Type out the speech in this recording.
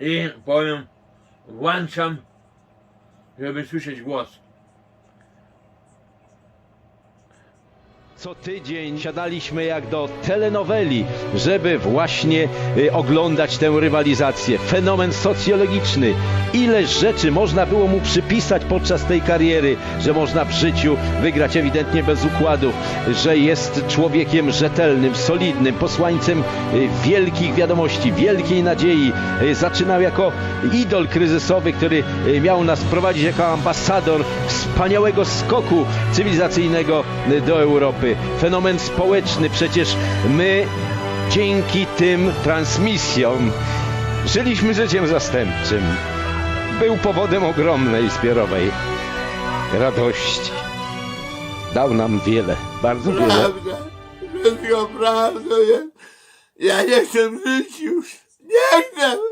I powiem, włączam, żeby słyszeć głos. Co tydzień siadaliśmy jak do telenoweli, żeby właśnie y, oglądać tę rywalizację. Fenomen socjologiczny. Ile rzeczy można było mu przypisać podczas tej kariery, że można w życiu wygrać ewidentnie bez układów, że jest człowiekiem rzetelnym, solidnym, posłańcem y, wielkich wiadomości, wielkiej nadziei. Y, Zaczynał jako idol kryzysowy, który miał nas prowadzić jako ambasador wspaniałego skoku cywilizacyjnego do Europy. Fenomen społeczny, przecież my dzięki tym transmisjom żyliśmy życiem zastępczym. Był powodem ogromnej zbiorowej radości. Dał nam wiele, bardzo wiele. Prawda, wszystko prawdą jest. Ja nie chcę żyć już. Nie chcę.